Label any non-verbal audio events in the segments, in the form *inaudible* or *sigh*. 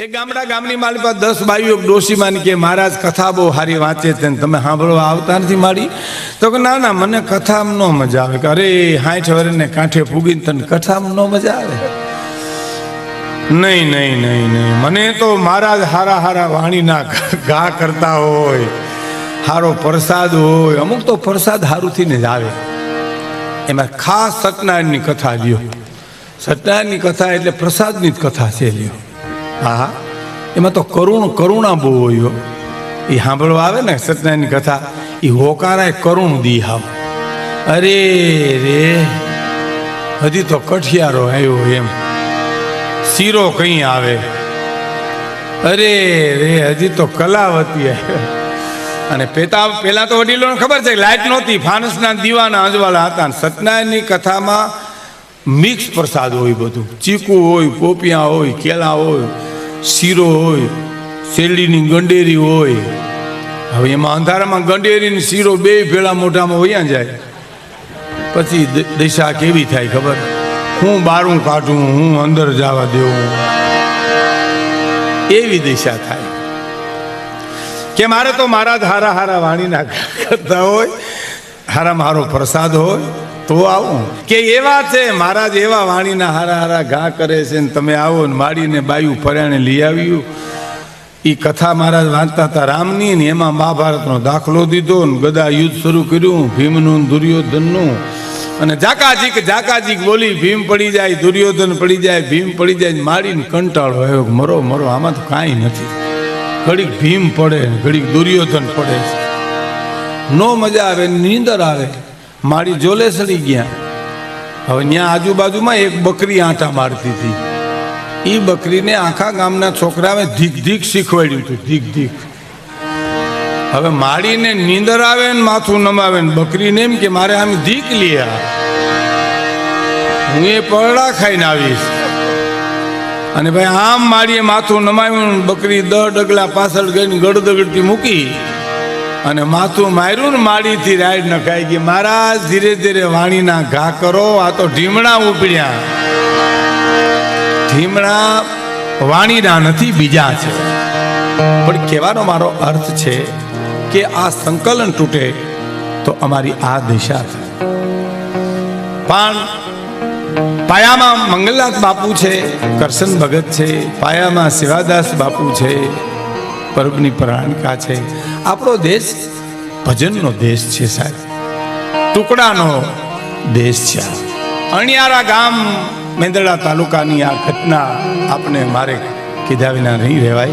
એ ગામડા ગામની મારી પાસે દસ બાઈઓ ડોશીમાં કે મહારાજ કથા બહુ સારી વાંચે છે તમે સાંભળવા આવતા નથી મારી. તો કે ના ના, મને કથામાં ન મજા આવે. કે અરે, હાઠ વરને કાંઠે ફૂગીને તને કથામાં ન મજા આવે? નહીં નહીં નહીં નહીં. મને તો મહારાજ હારા હારા વાણીના ઘા કરતા હોય, હારો પ્રસાદ હોય. અમુક તો પ્રસાદ હારુંથી ને જ આવે. એમાં ખાસ સત્યનારાયણની કથા લ્યો. સત્યનારાયણની કથા એટલે પ્રસાદની જ કથા છે લ્યો. હા એમાં તો કરુણ, કરુણા બહુ હોય એ સાંભળવા આવે ને સત્યનારાયણની કથા એ હોકારાય કરુણ દી હાવ અરે રે. હજી તો કઠિયારો આવ્યો એમ. શીરો કઈ આવે? અરે રે, હજી તો કલાવતી અને પેતા, પેલા તો વડીલોને ખબર છે લાઈટ નહોતી, ફાનસના દીવાના અજવાળા હતા સત્યનારાયણની કથામાં મિક્સ પ્રસાદ હોય બધું. ચીકુ હોય, પોપિયા હોય, કેળા હોય શીરો હોય, શેરડીની ગંડેરી હોય. હવે એમાં અંધારામાં ગંડેરીની શીરો બે ભેળા મોઢામાં વયા જાય. પછી દિશા કેવી થાય ખબર? હું બારું કાઢું હું અંદર જવા દેવું. એવી દિશા થાય. કે મારે તો મારા જ હારા હારા વાણીના *laughs* કરતા હોય, હારા મારો પ્રસાદ હોય તો આવું. કે એવા છે, મહારાજ એવા વાણીના હારા હારા ઘા કરે છે ને તમે આવો ને માડીને બાયું ફર્યાને લઈ આવ્યું. એ કથા મહારાજ વાંચતા હતા રામની ને એમાં મહાભારતનો દાખલો દીધો ને ગદા યુદ્ધ શરૂ કર્યું, ભીમનું દુર્યોધનનું. અને જાકાજીક જાકાજીક બોલી, ભીમ પડી જાય, દુર્યોધન પડી જાય, ભીમ પડી જાય મારીને કંટાળો આવ્યો મરો મરો, આમાં તો કાંઈ નથી. ઘડીક ભીમ પડે ઘડીક દુર્યોધન પડે નો મજા આવે નીંદર આવે. મારી જોલે સડી ગયા. હવે ત્યાં આજુબાજુમાં એક બકરી આંટા મારતી હતી. એ બકરીને આખા ગામના છોકરાએ ધીક ધીક શીખવાડ્યું હતું, ધીક ધીક. હવે માળીને નીંદર આવે ને માથું નમાવે ને બકરીને એમ કે મારે આમ ધીક લીયા હું એ પરડા ખાઈને આવીશ. અને ભાઈ આમ મારીએ માથું નમાવ્યું બકરી દ ડગલા પાછળ ગઈને ગડદગડતી મૂકી. અને માથું માર્યું ને માળીથી રાઈડ નખાઈ ગઈ. મહારાજ, ધીરે ધીરે વાણીના ઘા કરો. આ તો ઢીમણા ઉપડ્યા. ઢીમણા વાણીના નથી, બીજા છે. પણ કહેવાનો મારો અર્થ છે કે આ સંકલન તૂટે તો અમારી આ દિશા છે. પણ પાયામાં મંગલનાથ બાપુ છે, કરશન ભગત છે, પાયામાં શિવાદાસ બાપુ છે પરબની પ્રાણિકા છે. આપણો દેશ ભજનનો દેશ છે સાહેબ. ટુકડાનો દેશ છે. અણિયારા ગામ મેંદરડા તાલુકાની આ ઘટના આપને મારે કીધા વિના નહીં રહેવાય.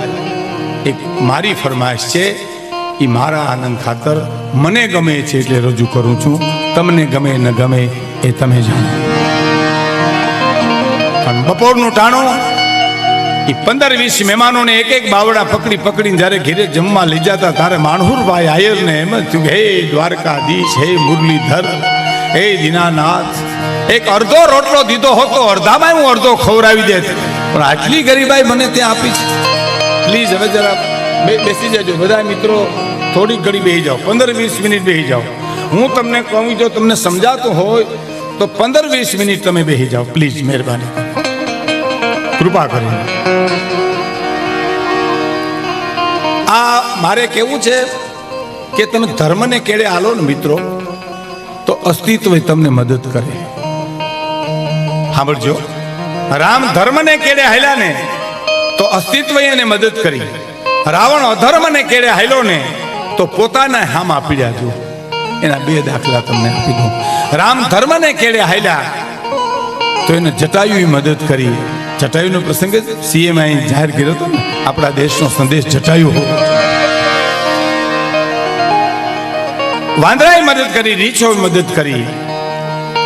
એક મારી ફરમાઈશ છે એ મારા આનંદ ખાતર મને ગમે છે એટલે રજૂ કરું છું. તમને ગમે ન ગમે એ તમે જાણો. પણ બપોરનું ટાણું એ પંદર, વીસ મહેમાનોને એક એક બાવડા પકડી પકડીને જ્યારે ઘેરે જમવા લઈ જતા ત્યારે માણહુરભાઈ આયરને એમ જ થયું હે દ્વારકાધીશ, હે મુરલીધર, હે દીનાનાથ. એક અડધો રોટલો દીધો હતો, અડધામાં હું અડધો ખવડાવી દેત પણ આટલી ગરીબાઈ મને ત્યાં આપી છે. પ્લીઝ, હવે જરા બેસી જજો. બધા મિત્રો, થોડીક ઘડી બેસી જાઓ. પંદર, વીસ મિનિટ બેસી જાઓ. હું તમને કહું, જો તમને સમજાતું હોય, તો પંદર, વીસ મિનિટ તમે બેસી જાઓ. પ્લીઝ, મહેરબાની. કૃપા કરીને આ મારે કેવું છે કે તમે ધર્મને કેળે આલો ને મિત્રો, તો અસ્તિત્વ તમને મદદ કરે. સાંભળજો. રામ ધર્મને કેળે હાલ્યા ને, તો અસ્તિત્વ એને મદદ કરી. રાવણ અધર્મને કેળે હાલ્યો ને, તો પોતાના હામ આપી જો એના બે દાખલા તમને આપી દઉં. રામ ધર્મને કેળે હાલ્યા, તો એને જટાયુએ મદદ કરી. જટાયુનો પ્રસંગ સીએમ અહીં જાહેર કર્યો હતો. ને આપણા દેશનો સંદેશ જટાયુ હો વાંદરાએ મદદ કરી, રીછોએ મદદ કરી.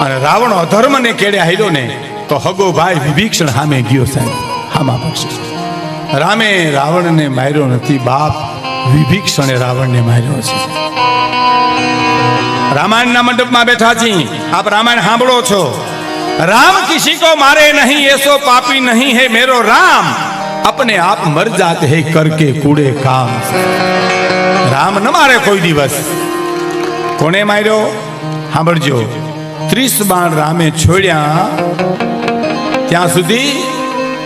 અને રાવણ અધર્મને કેડે હાલ્યો ને, તો હગો ભાઈ વિભીક્ષણ સામે ગયો સાહેબ. હામા પક્ષ. રામે રાવણને માર્યો નથી, બાપ વિભીક્ષણે રાવણને માર્યો છે. રામાયણના મંડપમાં બેઠા છીએ આપ રામાયણ સાંભળો છો. રામ કિસી કો મારે નહીં એસો પાપી નહીં હે મેરો રામ अपने आप मर जाते हैं करके कूड़े काम રામ ન મારે કોઈ દિવસ કોને માર્યો સાંભળજો ત્રીસ બાણ રામે છોડ્યા ત્યાં સુધી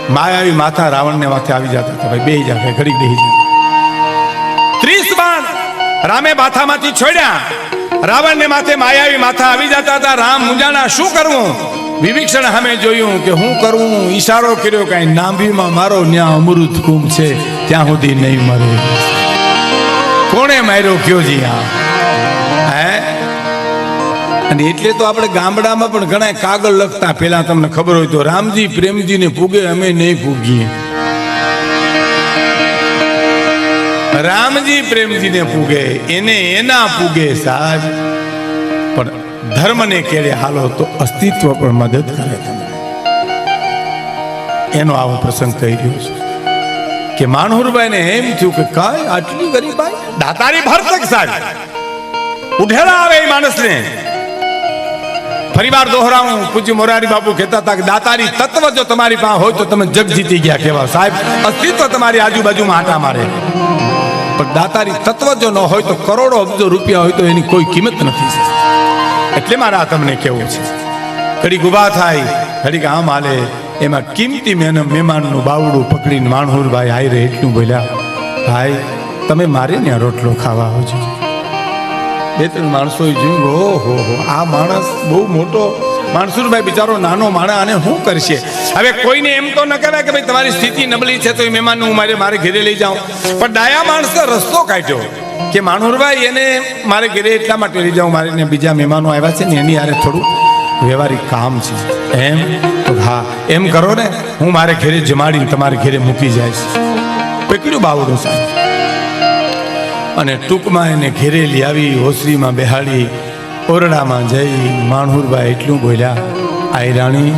માયાવી માથા રાવણને માથે આવી જતા હતા ભાઈ બે જાય ઘડીક બેહી જાય ત્રીસ બાણ રામે માથામાંથી છોડ્યા રાવણને માથે માયાવી માથા આવી જતા હતા રામ મુંજાણા શું કરવું વિભીક્ષણ સામે જોયું કે હું કરવું ઈશારો કર્યો, કઈ નાભીમાં મારો ન્યા અમૃત કુંભ છે, ત્યાં સુધી નહીં મરે. કોણે માર્યો કયો જી આ? હે? અને એટલે તો આપણે ગામડામાં પણ ઘણા કાગળ લખતા, પેલા તમને ખબર હોય તો રામજી પ્રેમજીને પૂગે, અમે નહીં પૂગીએ. રામજી પ્રેમજીને પૂગે, એને એના પૂગે સાહેબ. ધર્મને કેળે હાલો તો અસ્તિત્વ પણ મદદ કરે તમને. એનો આવો પ્રસંગ થઈ રહ્યો છે કે માનહુરભાઈને એમ થયું કે કાંઈ આટલી ગરીબાઈ દાતારી ભરતક સાહેબ ઉઠેલા આવે એ માણસને. ફરીવાર દોહરાવું, પૂજ્ય મોરારી બાપુ કહેતા હતા કે દાતારી તત્વ જો તમારી પાસે હોય તો તમે જગ જીતી ગયા કેવા સાહેબ, અસ્તિત્વ તમારી આજુબાજુમાં આટા મારે. પણ દાતારી તત્વ જો ન હોય તો કરોડો અબજો રૂપિયા હોય તો એની કોઈ કિંમત નથી. એટલે મારા આ તમને કેવું છે? ઘડીક ઊભા થાય ઘડીક આમ હાલે, એમાં કિંમતી મેન, મહેમાનનું બાવડું પકડીને માણહુરભાઈ હાઈ રે એટલું બોલ્યા, ભાઈ, તમે મારે ત્યાં રોટલો ખાવા આવજો. બે ત્રણ માણસો જોયું હો હો હો આ માણસ બહુ મોટો. માણસુરભાઈ બિચારો નાનો માણા અને શું કરશે? હવે કોઈને એમ તો ન કહેવાય કે ભાઈ તમારી સ્થિતિ નબળી છે, તો એ મહેમાનને હું મારે મારે ઘેરે લઈ જાઉં. પણ ડાયા માણસે રસ્તો કાઢ્યો. કે માણુરભાઈ, એને મારે ઘરે એટલા માટે લઈ જાઉં, મારે બીજા મહેમાનો આવ્યા છે ને એની યારે થોડું વ્યવહારિક કામ છે. એમ? હા, એમ કરો ને, હું મારે ઘરે જમાડીને તમારે ઘરે મૂકી જઈશ. પકડ્યું બાવડું સાહેબ? અને ટૂંકમાં એને ઘેરે લઈ આવી ઓસરીમાં બેહાડી, ઓરડામાં જઈ માણહુરભાઈ એટલું બોલ્યા આઈ રાણી.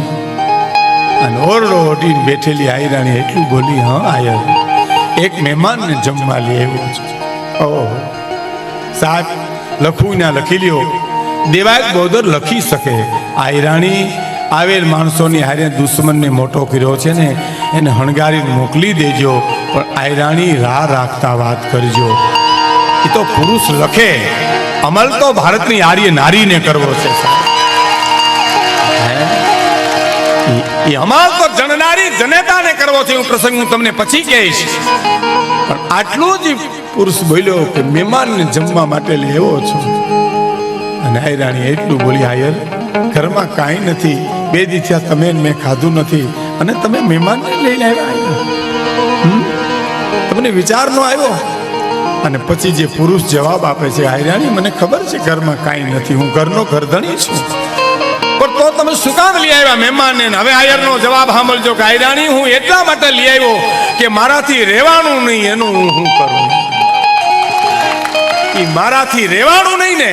અને ઓરડો ઓઢીને બેઠેલી આઈ રાણી એટલું બોલી, હા આયર એક મહેમાનને જમવા લઈ આવ્યો છે. ઓહો. સાહેબ લખવું ના લખી લ્યો. દેવાયત ગોદર લખી શકે. આયરાણી આવેલ માણસોની હારે દુશ્મનને મોટો કર્યો છે ને, એને હણગારી મોકલી દેજો, પણ આયરાણી રાહ રાખતા વાત કરજો. એ તો પુરુષ લખે. અમલ તો ભારતની આર્ય નારીને કરવો છે? એ અમલ તો જણનારી જનેતાને કરવો છે, હું પ્રસંગ હું તમને પછી કહીશ. પણ આટલું જ પુરુષ બોલ્યો કે, મહેમાનને જમવા માટે લેવો છો. અને આઈ એટલું બોલી આયર ઘરમાં કાંઈ નથી. બે દી તમે મેં ખાધું નથી. અને તમે મહેમાનને લઈને આવ્યા તમને વિચાર નો આવ્યો? અને પછી જે પુરુષ જવાબ આપે છે, આયરાણી, મને ખબર છે ઘરમાં કાંઈ નથી. હું ઘરનો ઘરધણી છું. પણ તો તમે શું કામ લઈ આવ્યા મહેમાનને? હવે આયરનો જવાબ સાંભળજો કે, આયરાણી, હું એટલા માટે લઈ આવ્યો કે મારાથી રહેવાનું નહીં, એનું હું શું કરું? ઈ મારાથી રેવાણું નહીં ને.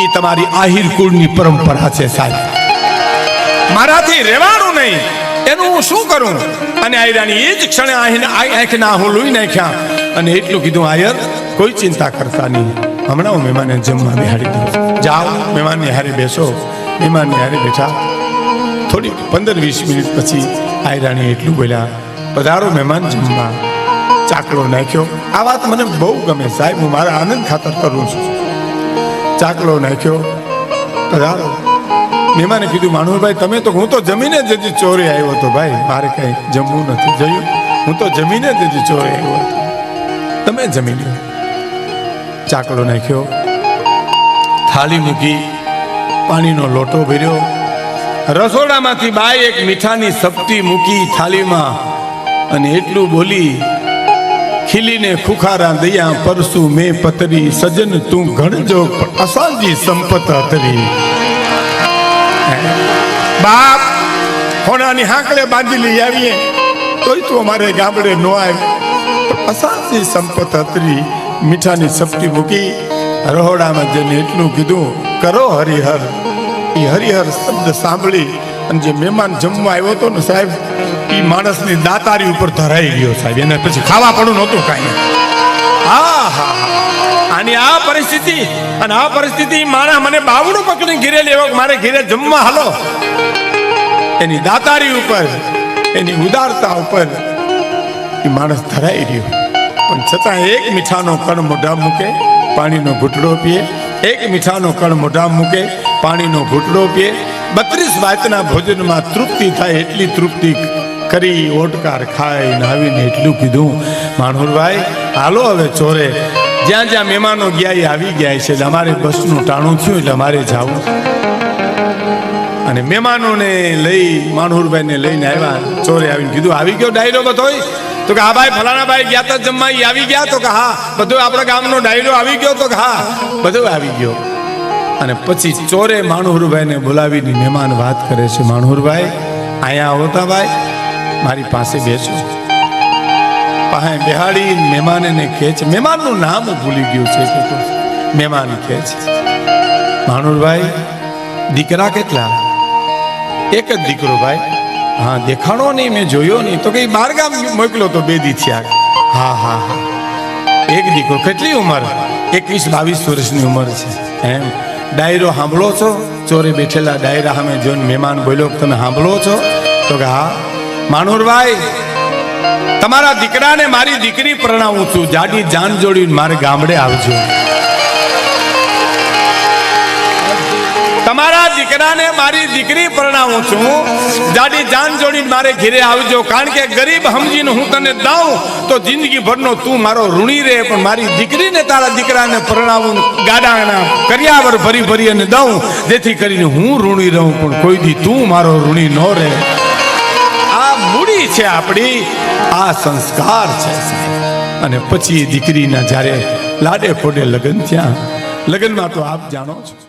એ તમારી આહિર કુળની પરંપરા છે સાહેબ. મારાથી રહેવાનું નહીં. એનું હું શું કરું? અને આયરાની એ જ ક્ષણે આહીને આંખના હું લોહી નાખ્યા. અને એટલું કીધું, આયર, કોઈ ચિંતા કરતા નહીં. હમણાં હું મહેમાનને જમવા નિહાળી દઉં જાઓ મહેમાનની હારે બેસો. મહેમાનની હારે બેઠા. થોડી પંદર વીસ મિનિટ પછી આયરાણી એટલું બોલ્યા, પધારો મહેમાન જમવા. ચાકડો નાખ્યો. આ વાત મને બહુ ગમે સાહેબ, હું મારા આનંદ ખાતર કરું છું. ચાકલો નાખ્યો. પધારો મહેમાને કીધું માણુભાઈ તમે તો, હું તો જમીને જ હજી ચોરે આવ્યો હતો ભાઈ. મારે કઈ જમવું નથી જયું. હું તો જમીને જ હજી ચોરે આવ્યો હતો. તમે જમી લ્યો ચાકલો નાખ્યો. થાળી મૂકી પાણીનો લોટો ભર્યો. રસોડામાંથી બાઈ એક મીઠાની સપટી મૂકી થાળીમાં અને એટલું બોલી ખીલીને ખુખારા દયા પરસુ મેં પતરી, સજન તું ગણજો અસાંજી સંપત હતરી બાપ હોનાની હાંકડે બાંધી લઈ આવીએ. તોય તું અમારે ગામડે નો આવે. અસાંજી સંપત હતરી મીઠાની સપટી મૂકી, રહોડામાં જઈને એટલું કીધું, કરો હરિહર. એ હરિહર શબ્દ સાંભળી અને જે મહેમાન જમવા આવ્યો હતો ને સાહેબ એ માણસની દાતારી ઉપર ધરાઈ ગયો સાહેબ. એને પછી ખાવા પડું નહોતું કાંઈ. હા હા આની આ પરિસ્થિતિ અને આ પરિસ્થિતિ માણસ મને બાવડું પકડી ઘેરે લેવો મારે ઘીરે જમવા હાલો. એની દાતારી ઉપર, એની ઉદારતા ઉપર એ માણસ ધરાઈ રહ્યો. પણ છતાં એક મીઠાનો કણ મોઢા મૂકે, પાણીનો ઘૂંટડો પીએ. એક મીઠાનો કણ મોઢા મૂકે, પાણીનો ઘૂંટડો પીએ. બત્રીસ વાતના ભોજનમાં તૃપ્તિ થાય એટલી તૃપ્તિ કરી ઓટકાર ખાઈને આવીને એટલું કીધું. માણુરભાઈ હાલો હવે ચોરે. જ્યાં જ્યાં મહેમાનો ગયા એ આવી ગયા છે. એટલે અમારે બસનું ટાણું થયું એટલે અમારે જવું. અને મહેમાનોને લઈ માણુરભાઈને લઈને આવ્યા. ચોરે આવીને કીધું, આવી ગયો ડાયરો બધોય તો કે, હા ભાઈ, ફલાણા ભાઈ ગયા તા જમવા. આવી ગયા? તો કે, હા, બધો આપણા ગામનો ડાયરો આવી ગયો. તો કે, હા, બધો આવી ગયો. અને પછી ચોરે માણુરભાઈને બોલાવીને મહેમાન વાત કરે છે માણુરભાઈ અહીંયા આવતા ભાઈ, મારી પાસે બેસો. પાસે બેહાડી મહેમાનને કહે છે, મહેમાનનું નામ ભૂલી ગયું છે મહેમાન કહે છે માણુરભાઈ દીકરા કેટલા? એક જ દીકરો ભાઈ. હા, દેખાણો નહીં, મેં જોયો નહીં. તો કઈ બાર ગામ મોકલો તો બે દી થયા. હા હા હા. એક દીકરો, કેટલી ઉંમર? એકવીસ બાવીસ વર્ષની ઉંમર છે. એમ. ડાયરો સાંભળો છો? ચોરે બેઠેલા ડાયરા સામે જોઈને મહેમાન બોલ્યો, તમે સાંભળો છો? તો કે, હા. માણુરભાઈ, તમારા દીકરાને મારી દીકરી પ્રણાવું છું. જાડી જાન જોડીને મારે ગામડે આવજો. તમારા દીકરાને મારી દીકરી પરણાવું છું. જાડી જાન જોડી મારે ઘેરે આવજો. કારણ કે ગરીબ સમજીને હું તને દઉં, તો જિંદગી ભરનો તું મારો ઋણી રહે, પણ મારી દીકરીને તારા દીકરાને પરણાવું ગાડાના કર્યાવર ભરી ભરી અને દઉં, જેથી કરીને હું ઋણી રહું, પણ કોઈ દી તું મારો ઋણી ન રહે. આ મૂડી છે આપણી, આ સંસ્કાર છે અને પછી દીકરીના જ્યારે લાડે ફોડે લગ્ન થયા, લગ્નમાં તો આપ જાણો છો.